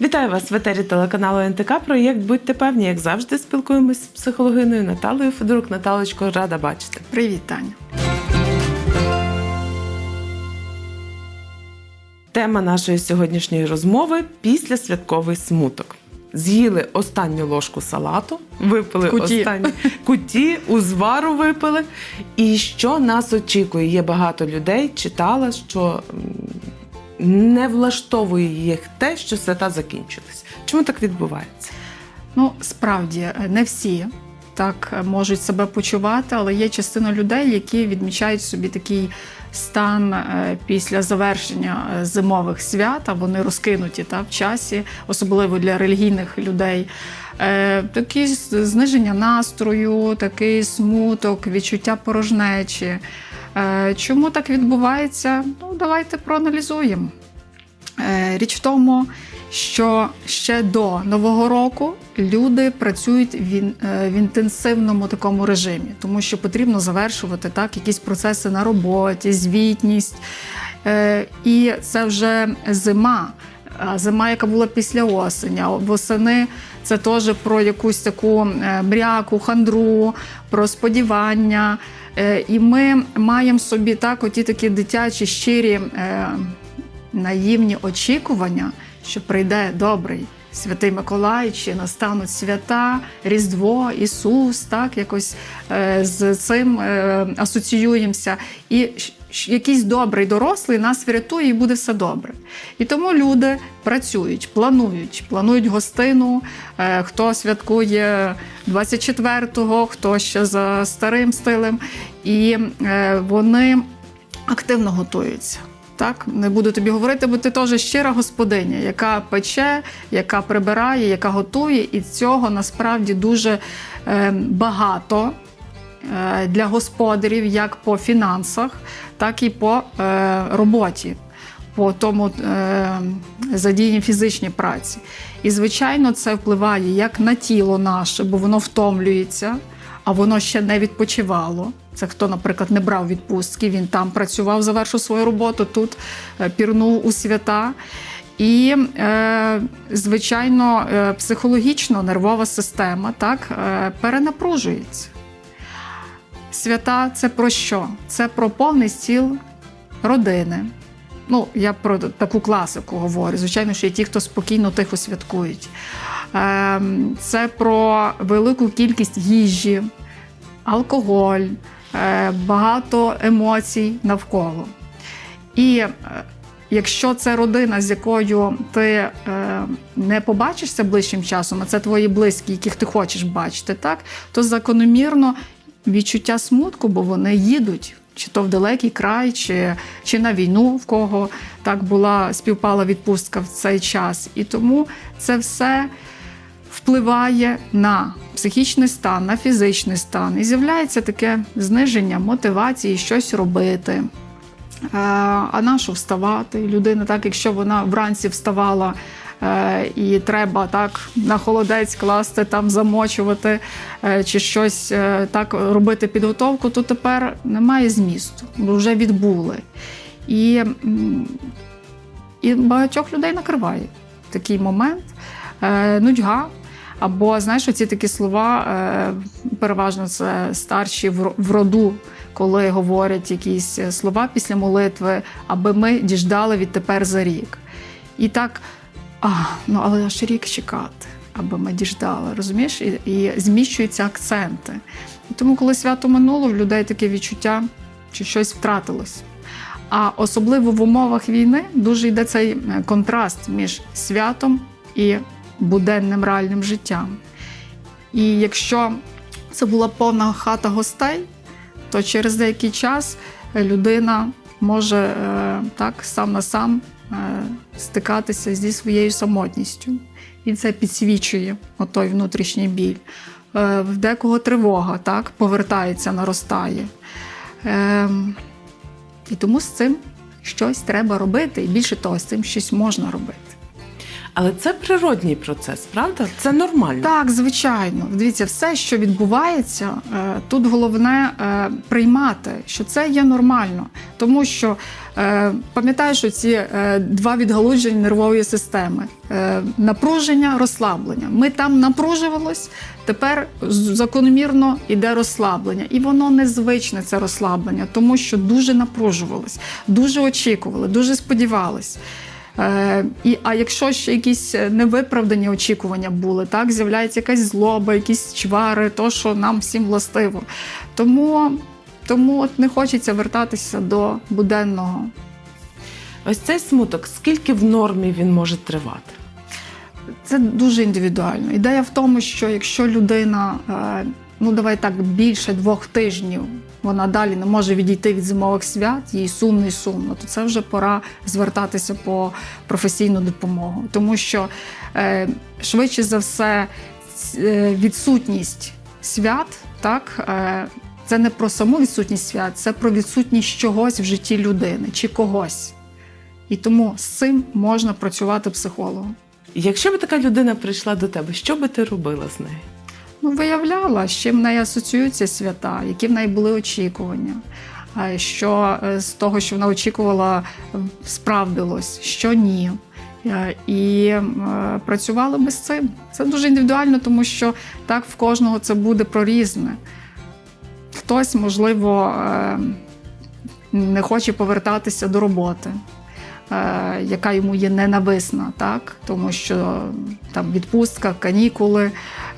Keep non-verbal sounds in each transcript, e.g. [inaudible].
Вітаю вас в етері телеканалу НТК. Проєкт Будьте певні, як завжди, спілкуємось з психологиною Наталею Федорук. Наталочко, рада бачити. Привіт, Таня. Тема нашої сьогоднішньої розмови після святковий смуток. З'їли останню ложку салату, випили Куті. останні куті, узвару випили. І що нас очікує? Є багато людей, читала, що не влаштовує їх те, що свята закінчились. Чому так відбувається? Ну, справді, е, не всі так е, можуть себе почувати, але є частина людей, які відмічають собі такий стан е, після завершення зимових свят, а вони розкинуті та, в часі, особливо для релігійних людей. Такі зниження настрою, такий смуток, відчуття порожнечі. Чому так відбувається? Ну, давайте проаналізуємо. Е, Річ в тому, що ще до Нового року люди працюють в, е, в інтенсивному такому режимі, тому що потрібно завершувати так якісь процеси на роботі, звітність. Е, І це вже зима. Зима, яка була після осені, восени це теж про якусь таку мряку, хандру, про сподівання. І ми маємо собі так, оті такі дитячі щирі наївні очікування, що прийде добрий святий Миколай, чи настануть свята, Різдво, Ісус, так якось е, з цим е, асоціюємося. І якийсь добрий дорослий нас врятує і буде все добре. І тому люди працюють, планують, планують гостину. е, Хто святкує 24-го, хто ще за старим стилем, і вони активно готуються. Так, не буду тобі говорити, бо ти теж щира господиня, яка пече, яка прибирає, яка готує, і цього насправді дуже е, багато е, для господарів, як по фінансах, так і по е, роботі, по тому е, задіянні фізичній праці. І, звичайно, це впливає як на тіло наше, бо воно втомлюється, а воно ще не відпочивало. Це хто, наприклад, не брав відпустки, він там працював, завершив свою роботу, тут е, пірнув у свята. І, е, звичайно, е, психологічно нервова система так, перенапружується. Свята це про що? Це про повний стіл родини. Ну, я про таку класику говорю. Звичайно, що є ті, хто спокійно тихо святкують. Ем, Це про велику кількість їжі, алкоголь, е, багато емоцій навколо. І е, якщо це родина, з якою ти е, не побачишся ближчим часом, а це твої близькі, яких ти хочеш бачити, так, то закономірно відчуття смутку, бо вони їдуть. Чи то в далекий край, чи, чи на війну, в кого так була співпала відпустка в цей час. І тому це все впливає на психічний стан, на фізичний стан. І з'являється таке зниження мотивації щось робити. Е, А на що вставати? Людина, так, якщо вона вранці вставала е, і треба так на холодець класти, там замочувати е, чи щось так робити підготовку, то тепер немає змісту, бо вже відбули. І, і багатьох людей накриває такий момент. Нудьга. Або знаєш, оці такі слова, е, переважно це старші в роду, коли говорять якісь слова після молитви, аби ми діждали відтепер за рік. І так, а, ну але аж рік чекати, аби ми діждали, розумієш? І, і зміщуються акценти. І тому, коли свято минуло, в людей таке відчуття, що щось втратилось. А особливо в умовах війни дуже йде цей е, контраст між святом і буденним реальним життям. І якщо це була повна хата гостей, то через деякий час людина може е, так сам на сам е, стикатися зі своєю самотністю. І це підсвічує отой внутрішній біль. Е, В декого тривога так, повертається, наростає. Ем, і тому з цим щось треба робити, і більше того, з цим щось можна робити. Але це природній процес, правда? Це нормально. Так, звичайно. Дивіться, все, що відбувається, е, тут головне е, приймати, що це є нормально. Тому що е, пам'ятаєш оці два відгалудження нервової системи: напруження, розслаблення. Ми там напружувалось, тепер закономірно йде розслаблення. І воно незвичне, це розслаблення, тому що дуже напружувалось, дуже очікували, дуже сподівались. Е, і, а якщо ще якісь невиправдані очікування були, так з'являється якась злоба, якісь чвари, то що нам всім властиво. Тому, тому от не хочеться вертатися до буденного. Ось цей смуток, скільки в нормі він може тривати? Це дуже індивідуально. Ідея в тому, що якщо людина, е, ну давай так, більше двох тижнів вона далі не може відійти від зимових свят, їй сумно і сумно, то це вже пора звертатися по професійну допомогу. Тому що е, швидше за все е, відсутність свят, так. Е, це не про саму відсутність свят, це про відсутність чогось в житті людини чи когось. І тому з цим можна працювати психологом. Якщо б така людина прийшла до тебе, що би ти робила з нею? Виявляла, з чим в неї асоціюються свята, які в неї були очікування. Що е, з того, що вона очікувала, справдилось, що ні. Е, І е, працювали би з цим. Це дуже індивідуально, тому що так в кожного це буде про різне. Хтось, можливо, не хоче повертатися до роботи, яка йому є ненависна, так? тому що там відпустка, канікули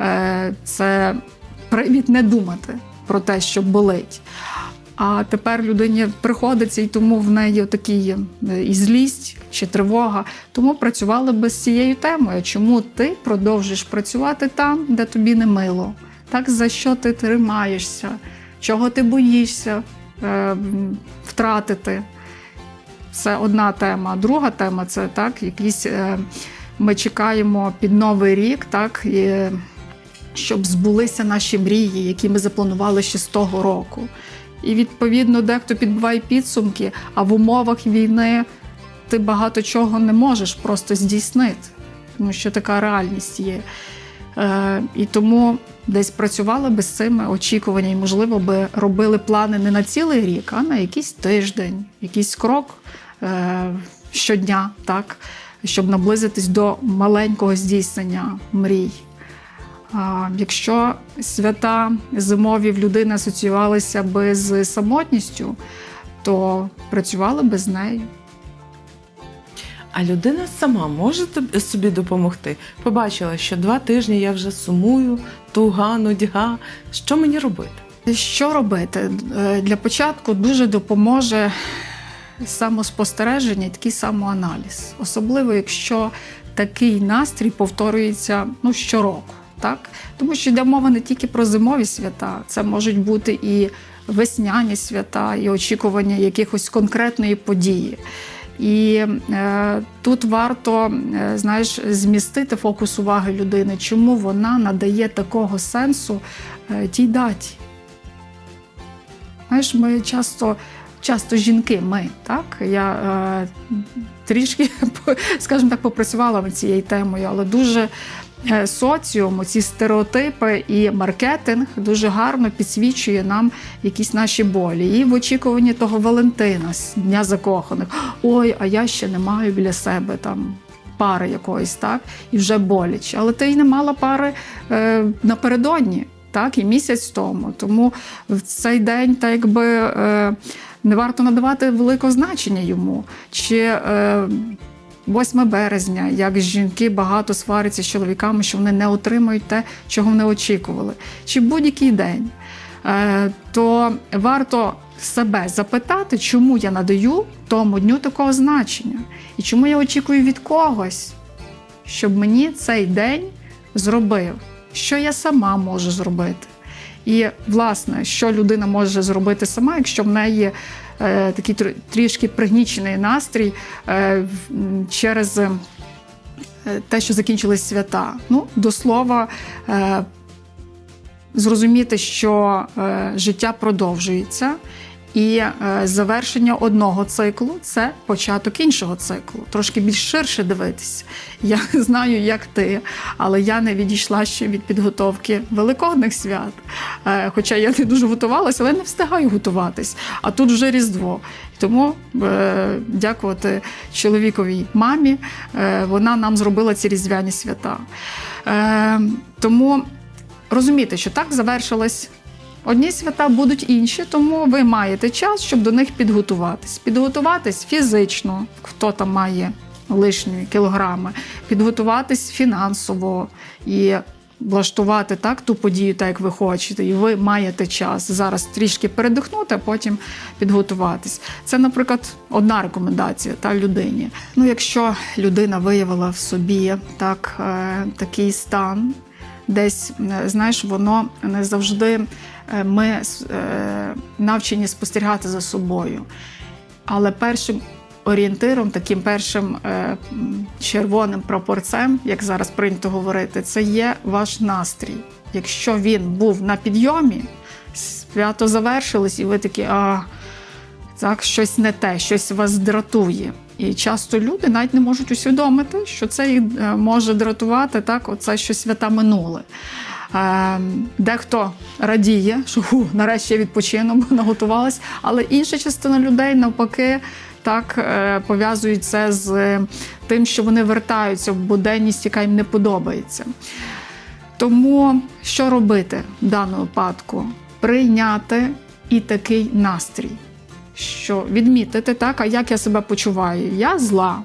е, це привід не думати про те, що болить. А тепер людині приходиться, і тому в неї такий е, і злість чи тривога. Тому працювали би з цією темою. Чому ти продовжуєш працювати там, де тобі не мило? Так за що ти тримаєшся? Чого ти боїшся е, втратити? Це одна тема. Друга тема це так, якісь е, ми чекаємо під новий рік, так і, щоб збулися наші мрії, які ми запланували ще з того року. І відповідно дехто підбиває підсумки, а в умовах війни ти багато чого не можеш просто здійснити, тому що така реальність є. Е, і тому десь працювали би з цими очікуваннями, можливо, би робили плани не на цілий рік, а на якийсь тиждень, якийсь крок щодня, так, щоб наблизитись до маленького здійснення мрій. Якщо свята зимові в людини асоціювалися би з самотністю, то працювали би з нею. А людина сама може собі допомогти. Побачила, що два тижні я вже сумую, туга, нудьга. Що мені робити? Що робити? Е, Для початку дуже допоможе самоспостереження і такий самоаналіз, особливо якщо такий настрій повторюється ну, щороку. Так? Тому що йде мова не тільки про зимові свята, це можуть бути і весняні свята, і очікування якихось конкретної події. І е, тут варто е, знаєш, змістити фокус уваги людини, чому вона надає такого сенсу е, тій даті. Знаєш, ми часто, часто жінки, ми, так? Я е, трішки, [laughs] скажімо так, попрацювала над цією темою, але дуже е, соціум, ці стереотипи і маркетинг дуже гарно підсвічує нам якісь наші болі. І в очікуванні того Валентина, з Дня закоханих, ой, а я ще не маю біля себе там. Пари якоїсь, так, і вже боляче. Але ти й не мала пари е, напередодні, так, і місяць тому. Тому в цей день, так якби е, не варто надавати великого значення йому. Чи е, 8 березня, як жінки багато сваряться з чоловіками, що вони не отримують те, чого вони очікували, чи будь-який день. Е, то варто себе запитати, чому я надаю тому дню такого значення, і чому я очікую від когось, щоб мені цей день зробив, що я сама можу зробити. І, власне, що людина може зробити сама, якщо в неї е, такий трішки пригнічений настрій е, через е, те, що закінчились свята. Ну, до слова, е, зрозуміти, що е, життя продовжується, І е, завершення одного циклу це початок іншого циклу. Трошки більш ширше дивитися. Я не [laughs] знаю, як ти, але я не відійшла ще від підготовки великодних свят. Е, Хоча я не дуже готувалася, але не встигаю готуватись. А тут вже Різдво. Тому е, дякувати чоловіковій мамі, е, вона нам зробила ці різдвяні свята. Е, тому розумієте, що так завершилась Одні свята будуть інші, тому ви маєте час, щоб до них підготуватись. Підготуватись фізично, хто там має лишні кілограми, підготуватись фінансово і влаштувати так ту подію, так як ви хочете, і ви маєте час зараз трішки передихнути, а потім підготуватись. Це, наприклад, одна рекомендація та людині. Ну, якщо людина виявила в собі так, е, такий стан, десь е, знаєш, воно не завжди ми е, навчені спостерігати за собою. Але першим орієнтиром, таким першим е, червоним прапорцем, як зараз прийнято говорити, це є ваш настрій. Якщо він був на підйомі, свято завершилось, і ви такі, а так, щось не те, щось вас дратує. І часто люди навіть не можуть усвідомити, що це їх е, може дратувати, так, оце що свята минуле. Дехто радіє, що ху, нарешті я відпочину, бо наготувалась, але інша частина людей навпаки так е, пов'язують це з тим, що вони вертаються в буденність, яка їм не подобається. Тому що робити в даному випадку? Прийняти і такий настрій, що відмітити так, а як я себе почуваю? Я зла.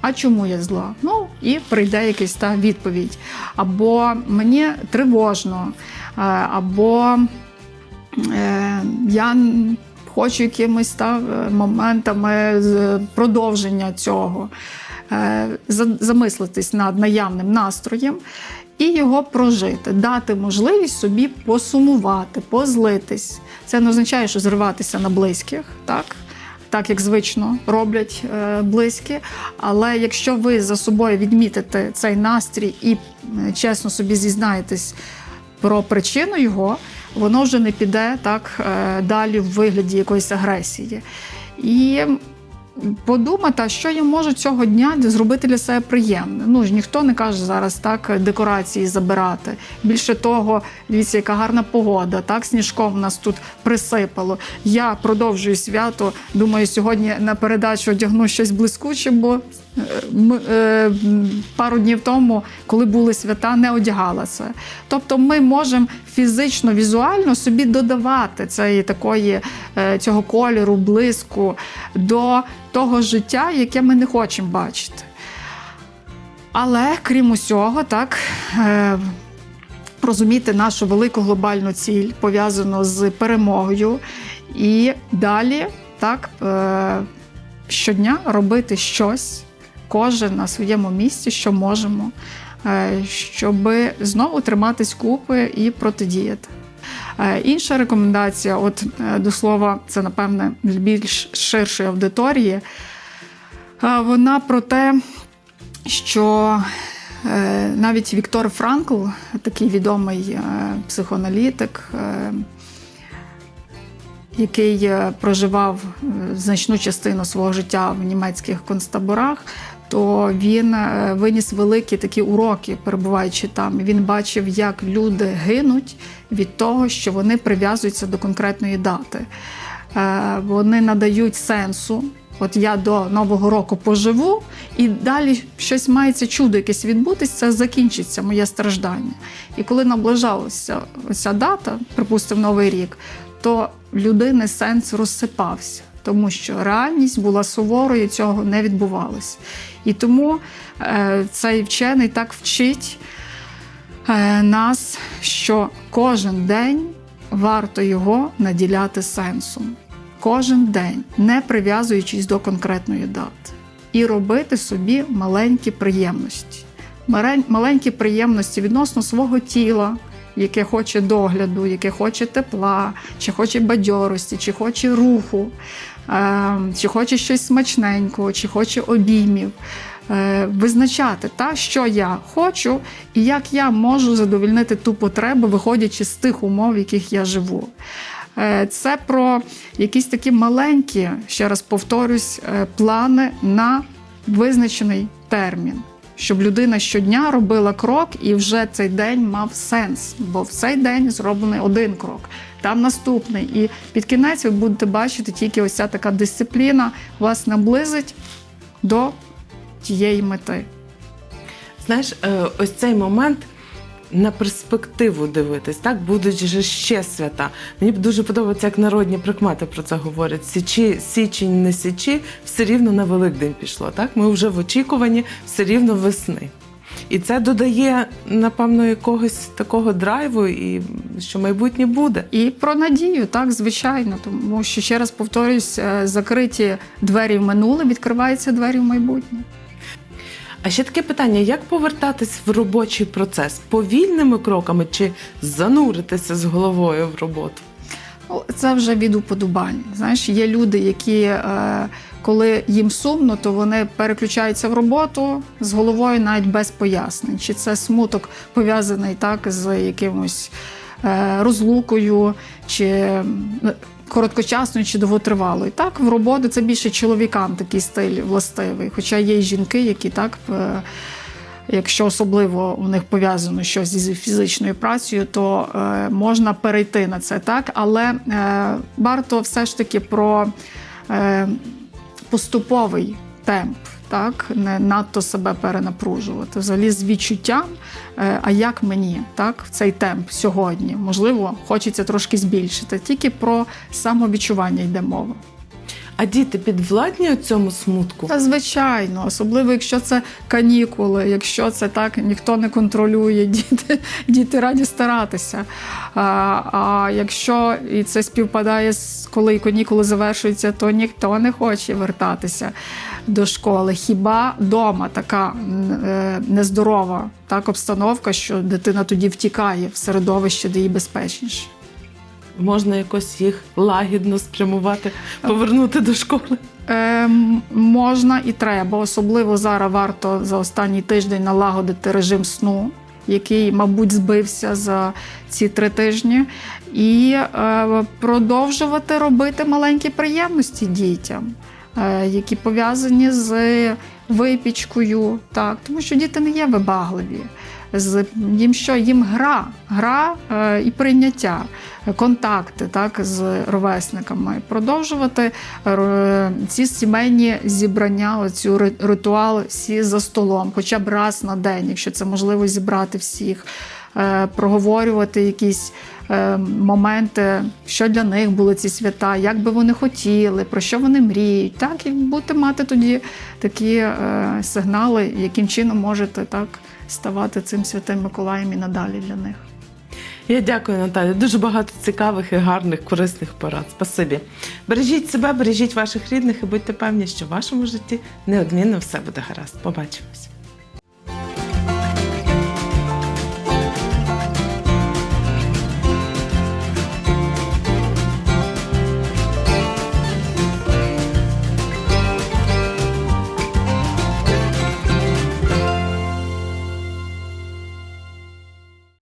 А чому я зла? Ну і прийде якась та відповідь. Або мені тривожно, е, або е, я хочу якимись та е, моментами продовження цього. Замислитись над наявним настроєм і його прожити, дати можливість собі посумувати, позлитись. Це не означає, що зриватися на близьких, так? Так як звично роблять е, близькі. Але якщо ви за собою відмітите цей настрій і е, чесно собі зізнаєтесь про причину його, воно вже не піде так е, далі в вигляді якоїсь агресії. І подумати, що я можу цього дня зробити для себе приємне. Ну ж ніхто не каже зараз так декорації забирати. Більше того, дивіться, яка гарна погода, так сніжком в нас тут присипало. Я продовжую свято. Думаю, сьогодні на передачу одягну щось блискуче, бо е, пару днів тому, коли були свята, не одягала це. Тобто, ми можемо фізично, візуально собі додавати цієї такої е, цього кольору, блиску до того життя, яке ми не хочемо бачити. Але крім усього, так. Е, Розуміти нашу велику глобальну ціль пов'язану з перемогою, і далі так щодня робити щось, кожен на своєму місці, що можемо, е, щоб знову триматись купи і протидіяти. Е, Інша рекомендація, от е, до слова, це напевне більш ширшої аудиторії. Вона про те, що навіть Віктор Франкл, такий відомий психоаналітик, який проживав значну частину свого життя в німецьких концтаборах, то він е, виніс великі такі уроки, перебуваючи там. Він бачив, як люди гинуть від того, що вони прив'язуються до конкретної дати. Е, Вони надають сенсу. От я до Нового року поживу, і далі щось мається чудо якесь відбутись, це закінчиться моє страждання. І коли наближалася ця дата, припустимо, Новий рік, то людини сенс розсипався, тому що реальність була суворою, цього не відбувалося. І тому е, цей вчений так вчить е, нас, що кожен день варто його наділяти сенсом. Кожен день, не прив'язуючись до конкретної дати, і робити собі маленькі приємності. Маленькі приємності відносно свого тіла, яке хоче догляду, яке хоче тепла, чи хоче бадьорості, чи хоче руху, чи хоче щось смачненького, чи хоче обіймів. Е, Визначати, та, що я хочу, і як я можу задовільнити ту потребу, виходячи з тих умов, в яких я живу. Е, Це про якісь такі маленькі, ще раз повторюсь, е, плани на визначений термін. Щоб людина щодня робила крок, і вже цей день мав сенс, бо в цей день зроблений один крок, там наступний. І під кінець ви будете бачити тільки ось ця така дисципліна вас наблизить до тієї мети. Знаєш, е, ось цей момент на перспективу дивитись, так будуть же ще свята. Мені дуже подобається, як народні прикмети про це говорять. Січі, січень, не січі, все рівно на Великдень пішло. Так, ми вже в очікуванні все рівно весни. І це додає, напевно, якогось такого драйву, і що майбутнє буде. І про надію, так, звичайно, тому що ще раз повторюсь, е, закриті двері в минуле, відкриваються двері в майбутнє. А ще таке питання: як повертатись в робочий процес? Повільними кроками чи зануритися з головою в роботу? Ну, Це вже від уподобань. Знаєш, є люди, які, е, коли їм сумно, то вони переключаються в роботу з головою навіть без пояснень. Чи це смуток пов'язаний так з якимось е, розлукою, чи короткочасною, чи довготривалою. Так, в роботу це більше чоловікам такий стиль властивий. Хоча є й жінки, які так. е, Якщо особливо у них пов'язано щось зі фізичною працею, то е, можна перейти на це так. Але е, варто все ж таки про е, поступовий темп, так не надто себе перенапружувати. Взагалі з відчуттям, е, а як мені так в цей темп сьогодні? Можливо, хочеться трошки збільшити. Тільки про самовідчування йде мова. А діти підвладні цьому смутку? Та звичайно, особливо якщо це канікули, якщо це так ніхто не контролює, діти, діти раді старатися. А, а якщо і це співпадає з коли канікули завершуються, то ніхто не хоче вертатися до школи. Хіба вдома така е, нездорова так, обстановка, що дитина тоді втікає в середовище, де їй безпечніше. Можна якось їх лагідно спрямувати, повернути до школи. Ем, можна і треба. Особливо зараз варто за останній тиждень налагодити режим сну, який, мабуть, збився за ці три тижні, і е, продовжувати робити маленькі приємності дітям, е, які пов'язані з випічкою, так, тому що діти не є вибагливі. З їм що їм гра, гра е, і прийняття, контакти так з ровесниками, продовжувати е, ці сімейні зібрання, оцю ри- ритуал всі за столом, хоча б раз на день, якщо це можливо зібрати всіх, проговорювати якісь е, моменти, що для них були ці свята, як би вони хотіли, про що вони мріють, так і бути мати тоді такі е, сигнали, яким чином можете так ставати цим святим Миколаєм і надалі для них. Я дякую, Наталі. Дуже багато цікавих і гарних, корисних порад. Спасибі. Бережіть себе, бережіть ваших рідних і будьте певні, що в вашому житті неодмінно все буде гаразд. Побачимось.